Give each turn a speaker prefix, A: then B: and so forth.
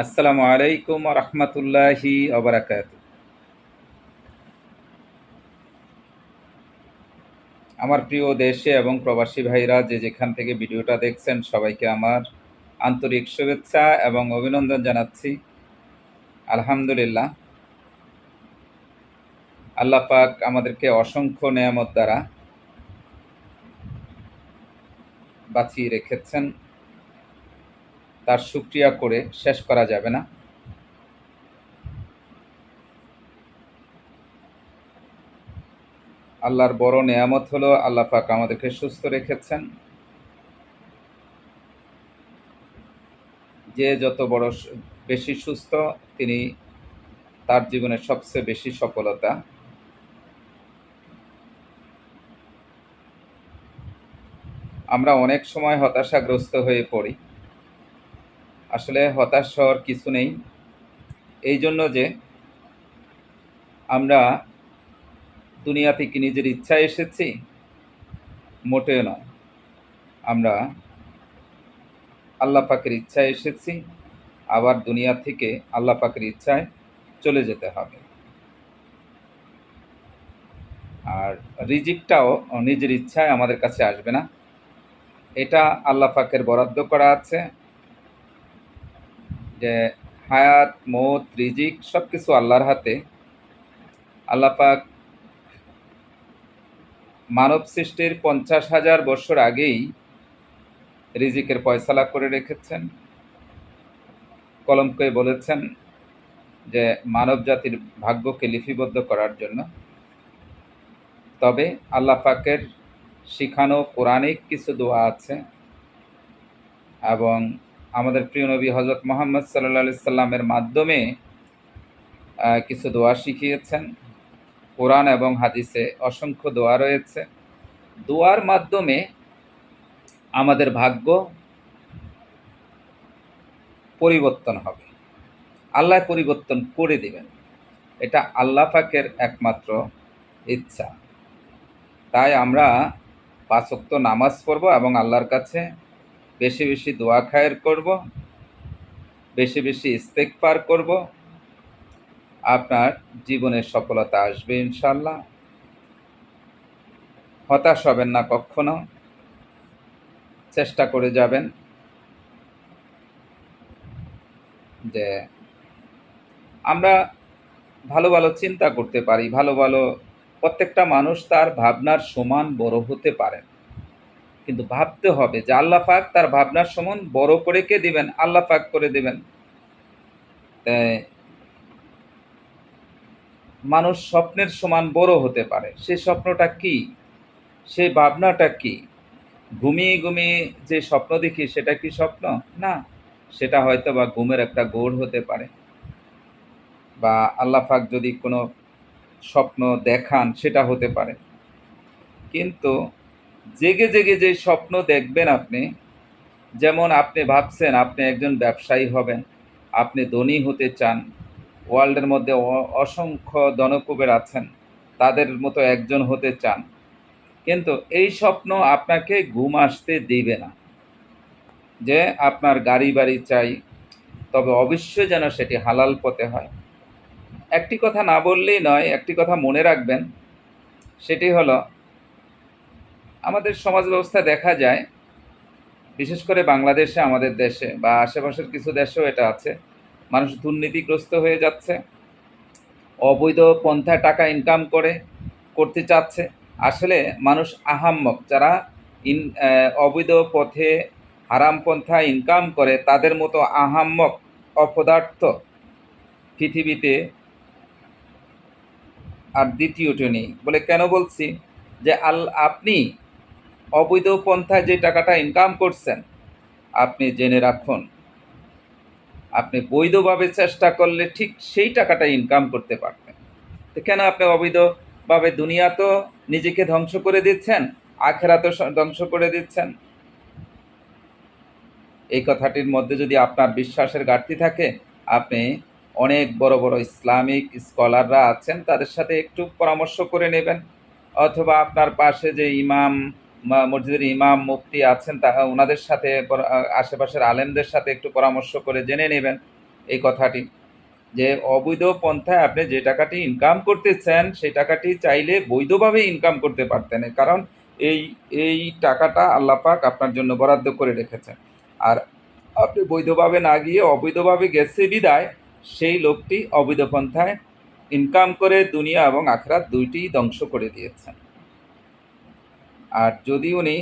A: আসসালামু আলাইকুম রহমতুল্লাহি আমার প্রিয় দেশে এবং প্রবাসী ভাইরা, যে যেখান থেকে ভিডিওটা দেখছেন, সবাইকে আমার আন্তরিক শুভেচ্ছা এবং অভিনন্দন জানাচ্ছি। আলহামদুলিল্লাহ। আল্লাহ পাক আমাদেরকে অসংখ্য নেয়ামত দ্বারা বাঁচিয়ে রেখেছেন। তার সুক্রিয়া করে শেষ করা যাবে না। আল্লাহর বড় নেয়ামত হলো আল্লাহ পাক আমাদেরকে সুস্থ রেখেছেন। যে যত বড় বেশি সুস্থ, তিনি তার জীবনের সবচেয়ে বেশি সফলতা। আমরা অনেক সময় হতাশাগ্রস্ত হয়ে পড়ি। আসলে হতাশ হওয়ার কিছু নেই। এই জন্য যে আমরা দুনিয়াতে কি নিজের ইচ্ছায় এসেছি, মোটেও নয়। আমরা আল্লাহ পাকের ইচ্ছায় এসেছি, আবার দুনিয়া থেকে আল্লাহ পাকের ইচ্ছায় চলে যেতে হবে। আর রিজিকটাও নিজের ইচ্ছায় আমাদের কাছে আসবে না। এটা আল্লাহ পাকের বরাদ্দ করা আছে। যে হায়াত, মত, রিজিক সব কিছু আল্লাহর হাতে। আল্লাহ পাক মানব সৃষ্টির পঞ্চাশ হাজার বছর আগেই রিজিকের পয়সালা করে রেখেছেন। কলমকে বলেছেন যে মানব জাতির ভাগ্যকে লিপিবদ্ধ করার জন্য। তবে আল্লাহ পাকের শিখানো কোরআনিক কিছু দোয়া আছে এবং আমাদের প্রিয় নবী হজরত মোহাম্মদ সাল্লা সাল্লামের মাধ্যমে কিছু দোয়া শিখিয়েছেন। কোরআন এবং হাদিসে অসংখ্য দোয়া রয়েছে। দোয়ার মাধ্যমে আমাদের ভাগ্য পরিবর্তন হবে। আল্লাহ পরিবর্তন করে দিবেন। এটা আল্লাহ পাকের একমাত্র ইচ্ছা। তাই আমরা পাঁচক্ত নামাজ পড়ব এবং আল্লাহর কাছে বেশি বেশি দোয়া খায়ের করব, বেশি বেশি ইস্তেক পার করব। আপনার জীবনের সফলতা আসবে ইনশাল্লাহ হতাশ হবেন না কখনো। চেষ্টা করে যাবেন যে আমরা ভালো ভালো চিন্তা করতে পারি, ভালো ভালো প্রত্যেকটা মানুষ তার ভাবনার সমান বড় হতে পারেন। কিন্তু ভাবতে হবে যে আল্লাহ পাক তার ভাবনার সমান বড় করে কে দিবেন? আল্লাহ পাক করে দেবেন। মানুষ স্বপ্নের সমান বড় হতে পারে। সে স্বপ্নটা কি? সেই ভাবনাটা কি? ঘুমিয়ে ঘুমিয়ে যে স্বপ্ন দেখি, সেটা কি স্বপ্ন? না, সেটা হয়তো বা ঘুমের একটা গোড় হতে পারে। বা আল্লাহ পাক যদি কোনো স্বপ্ন দেখান, সেটা হতে পারে। কিন্তু জেগে জেগে যে স্বপ্ন দেখবেন আপনি, যেমন আপনি ভাবছেন আপনি একজন ব্যবসায়ী হবেন, আপনি ধনী হতে চান, ওয়ার্ল্ডের মধ্যে অসংখ্য দনকুবের আছেন, তাদের মতো একজন হতে চান, কিন্তু এই স্বপ্ন আপনাকে ঘুম আসতে দিবে না। যে আপনার গাড়ি বাড়ি চাই, তবে অবশ্যই যেন সেটি হালাল পথে হয়। একটি কথা না বললেই নয়, একটি কথা মনে রাখবেন, সেটি হলো আমাদের সমাজ ব্যবস্থা দেখা যায়, বিশেষ করে বাংলাদেশে, আমাদের দেশে বা আশেপাশের কিছু দেশেও এটা আছে। মানুষ দুর্নীতিগ্রস্ত হয়ে যাচ্ছে, অবৈধ পন্থায় টাকা ইনকাম করে, করতে চাচ্ছে। আসলে মানুষ আহাম্মক, যারা ইন অবৈধ পথে হারাম পন্থা ইনকাম করে, তাদের মতো আহাম্মক, অপদার্থ পৃথিবীতে আর দ্বিতীয়টি নেই। বলে কেন বলছি? যে আল, আপনি অবৈধ পন্থায় যে টাকাটা ইনকাম করছেন, আপনি জেনে রাখুন, আপনি বৈধভাবে চেষ্টা করলে ঠিক সেই টাকাটা ইনকাম করতে পারতেন তো কেন আপনি অবৈধভাবে দুনিয়া তো নিজেকে ধ্বংস করে দিচ্ছেন আখেরা তো ধ্বংস করে দিচ্ছেন? এই কথাটির মধ্যে যদি আপনার বিশ্বাসের ঘাটতি থাকে, আপনি অনেক বড় বড় ইসলামিক স্কলাররা আছেন, তাদের সাথে একটু পরামর্শ করে নেবেন। অথবা আপনার পাশে যে ইমাম মসজিদের ইমাম মুফতি আছেন তা ওনাদের সাথে আশেপাশের আলেমদের সাথে একটু পরামর্শ করে জেনে নেবেন এই কথাটি। যে অবৈধ পন্থায় আপনি যে টাকাটি ইনকাম করতেছেন, সেই টাকাটি চাইলে বৈধভাবে ইনকাম করতে পারতেন কারণ এই এই টাকাটা আল্লাপাক আপনার জন্য বরাদ্দ করে রেখেছেন। আর আপনি বৈধভাবে না গিয়ে অবৈধভাবে গেছে বিদায়, সেই লোকটি অবৈধ পন্থায় ইনকাম করে দুনিয়া এবং আখরাত দুইটিই ধ্বংস করে দিয়েছেন। আর যদি উনি